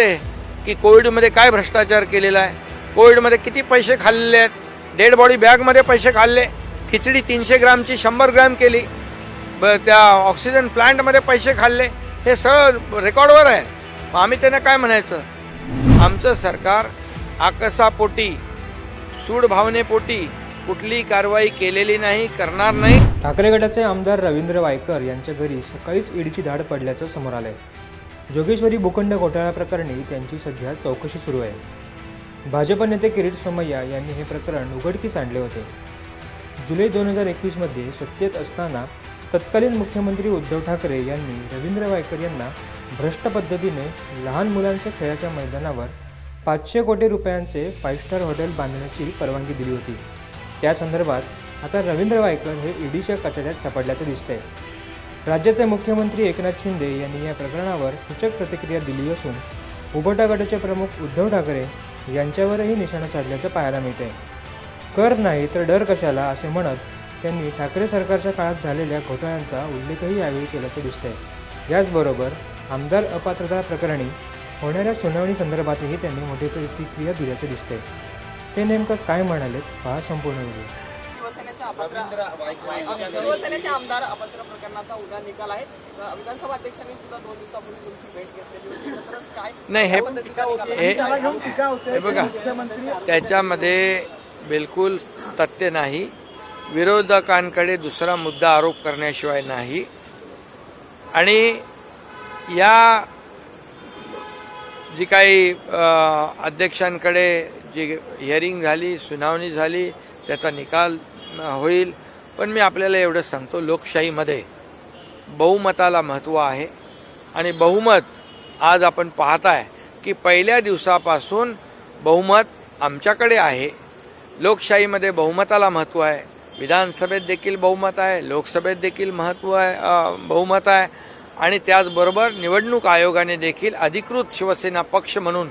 की कोविडमध्ये काय भ्रष्टाचार केलेला आहे? कोविडमध्ये किती पैसे खाल्लेले आहेत? डेड बॉडी बॅगमध्ये पैसे खाल्ले? खिचडी तीनशे ग्रामची शंभर ग्रॅम केली. ब त्या ऑक्सिजन प्लांटमध्ये पैसे खाल्ले. हे सगळं रेकॉर्डवर आहे. आम्ही त्यांना काय म्हणायचं? आमचं सरकार आकसापोटी सूड भावनेपोटी कारवाई केलेली नाही करणार नाही. ठाकरे गटाचे आमदार रवींद्र वायकर यांच्या घरी सकाळीच ईडीची धाड पडल्याचं समोर आलंय. जोगेश्वरी भूखंड घोटाळा प्रकरणी त्यांची सध्या चौकशी सुरू आहे. भाजप नेते किरीट सोमय्या यांनी हे प्रकरण उघडकीस आणले होते. जुलै दोन हजार एकवीसमध्ये सत्तेत असताना तत्कालीन मुख्यमंत्री उद्धव ठाकरे यांनी रवींद्र वायकर यांना भ्रष्ट पद्धतीने लहान मुलांच्या खेळाच्या मैदानावर पाचशे कोटी रुपयांचे फाईव्ह स्टार हॉटेल बांधण्याची परवानगी दिली होती. त्या संदर्भात आता रवींद्र वायकर हे ईडीच्या कचऱ्यात सापडल्याचं दिसतंय. राज्याचे मुख्यमंत्री एकनाथ शिंदे यांनी या प्रकरणावर सूचक प्रतिक्रिया दिली असून उबटा गटाचे प्रमुख उद्धव ठाकरे यांच्यावरही निशाणा साधल्याचं पाहायला मिळते कर नाही तर डर कशाला असे म्हणत त्यांनी ठाकरे सरकारच्या काळात झालेल्या घोटाळ्यांचा उल्लेखही यावेळी केल्याचं दिसतंय. याचबरोबर आमदार अपात्रता प्रकरणी होणाऱ्या सुनावणी संदर्भातही त्यांनी मोठी प्रतिक्रिया दिल्याचं दिसते ते नेमकं काय म्हणालेत पहा संपूर्ण व्हिडिओ. अपात्र शिवसेनेचे आमदार अपात्र प्रकरणाचा उद्या निकाल आहे. विधानसभा अध्यक्षांनी सुद्धा दोन दिवसापूर्वी तुमची भेट घेतलेली होती. तर काय नाही हे बघा त्याच्यामध्ये बिलकुल तथ्य नाही. विरोधकांकडे दुसरा मुद्दा आरोप करण्याशिवाय नाही. आणि या जी काही अध्यक्षांकडे जी हिअरिंग झाली सुनावणी झाली त्याचा निकाल अ, होईल. पण मी आपल्याला एवढं सांगतो लोकशाहीमध्ये बहुमताला महत्त्व आहे. आणि बहुमत आज आपण पाहताय की पहिल्या दिवसापासून बहुमत आमच्याकडे आहे. लोकशाहीमध्ये बहुमताला महत्त्व आहे. विधानसभेत देखील बहुमत आहे लोकसभेत देखील महत्त्व आहे बहुमत आहे. आणि त्याचबरोबर निवडणूक आयोगाने देखील अधिकृत शिवसेना पक्ष म्हणून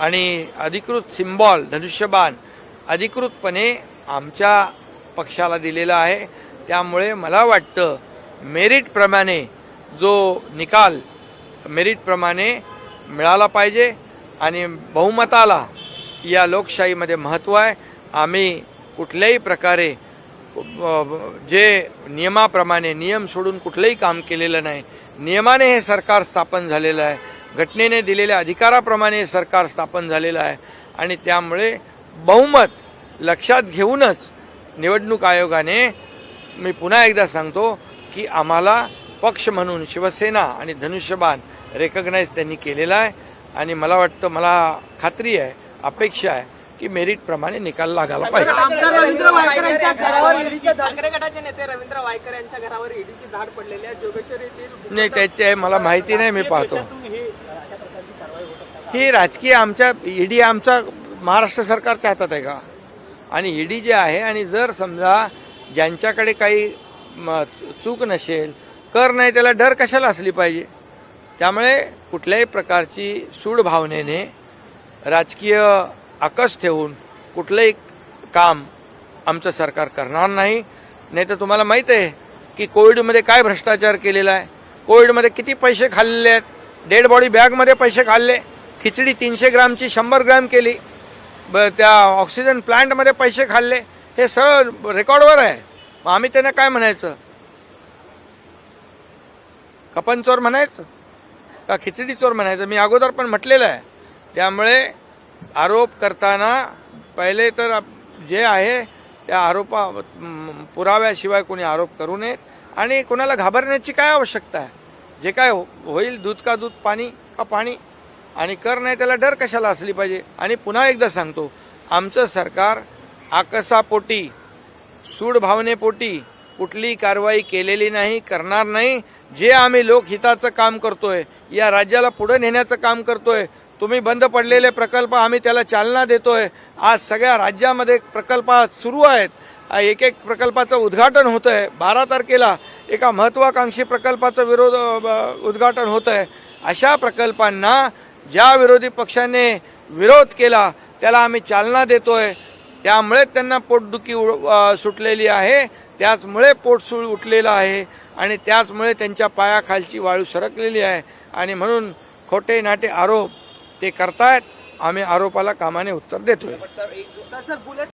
आणि अधिकृत सिम्बॉल धनुष्यबाण अधिकृतपणे आमच्या पक्षाला दिलेला आहे. त्यामुळे मला वाटतं मेरिटप्रमाणे जो निकाल मेरिटप्रमाणे मिळाला पाहिजे आणि बहुमताला या लोकशाहीमध्ये महत्त्व आहे. आम्ही कुठल्याही प्रकारे जे नियमाप्रमाणे नियम सोडून कुठलंही काम केलेलं नाही. नियमाने हे सरकार स्थापन झालेलं आहे. घटनेने दिलेल्या अधिकाराप्रमाणे हे सरकार स्थापन झालेलं आहे. आणि त्यामुळे बहुमत लक्षात घेऊनच निवडणूक आयोगाने मी पुन्हा एकदा सांगतो की आम्हाला पक्ष म्हणून शिवसेना आणि धनुष्यबाण रेकग्नाईज त्यांनी केलेला आहे. आणि मला वाटतं मला खात्री आहे अपेक्षा आहे की मेरिटप्रमाणे निकाल लागायला पाहिजे. रवींद्र वायकर यांच्या घरावर ईडीची ठाकरे गटाचे नेते रवींद्र वायकर यांच्या घरावर ईडीची धाड पडलेली आहे. जोगेश्वरी येथील नाही त्याचे मला माहिती नाही मी पाहतो. ही राजकीय आमच्या ईडी आमचा महाराष्ट्र सरकारच्या हातात आहे का? आणि ईडी जे आहे आणि जर समजा ज्यांच्याकडे काही चूक नसेल कर नाही त्याला डर कशाला असली पाहिजे? त्यामुळे कुठल्याही प्रकारची सूड भावनेने राजकीय आकस ठेवून कुठलंही काम आमचं सरकार करणार नाही. नाही तर तुम्हाला माहीत आहे की कोविडमध्ये काय भ्रष्टाचार केलेला आहे? कोविडमध्ये किती पैसे खाल्लेले आहेत? डेड बॉडी बॅगमध्ये पैसे खाल्ले? खिचडी तीनशे ग्रामची शंभर ग्रॅम केली. ब त्या ऑक्सिजन प्लांटमध्ये पैसे खाल्ले. हे सगळं रेकॉर्डवर आहे. मग आम्ही त्यांना काय म्हणायचं? कपन चोर म्हणायचं? का खिचडी चोर म्हणायचं? मी अगोदर पण म्हटलेलं आहे. त्यामुळे आरोप करताना पहिले तर जे आहे त्या आरोपा पुराव्याशिवाय कोणी आरोप करू नयेत. आणि कोणाला घाबरण्याची काय आवश्यकता आहे? जे काय हो- होईल दूध का दूध पाणी का पाणी? आणि कर नाही त्याला डर कशाला असली पाहिजे? आणि पुन्हा एकदा सांगतो आमचं सरकार आकसापोटी सूडभावनेपोटी कुठली कुठलीही कारवाई केलेली नाही करणार नाही. जे आम्ही लोकहिताचं काम करतोय या राज्याला पुढे नेण्याचं काम करतोय तुम्ही बंद पडलेले प्रकल्प आम्ही त्याला चालना देतोय. आज सगळ्या राज्यामध्ये प्रकल्प सुरू आहेत. एक एक प्रकल्पाचं उद्घाटन होतं आहे बारा तारखेला एका महत्त्वाकांक्षी प्रकल्पाचं विरोध उद्घाटन होतं आहे अशा प्रकल्पांना ज्या विरोधी पक्षाने विरोध केला त्याला आम्ही चालना देतोय. त्यामुळे त्यांना पोटदुखी उ- सुटलेली आहे. त्याचमुळे पोटसूळ उठलेलं आहे आणि त्याचमुळे त्यांच्या पायाखालची वाळू सरकलेली आहे. आणि म्हणून खोटे नाटे आरोप ते करतायत. आम्ही आरोपाला कामाने उत्तर देतोय. Sir sir bullet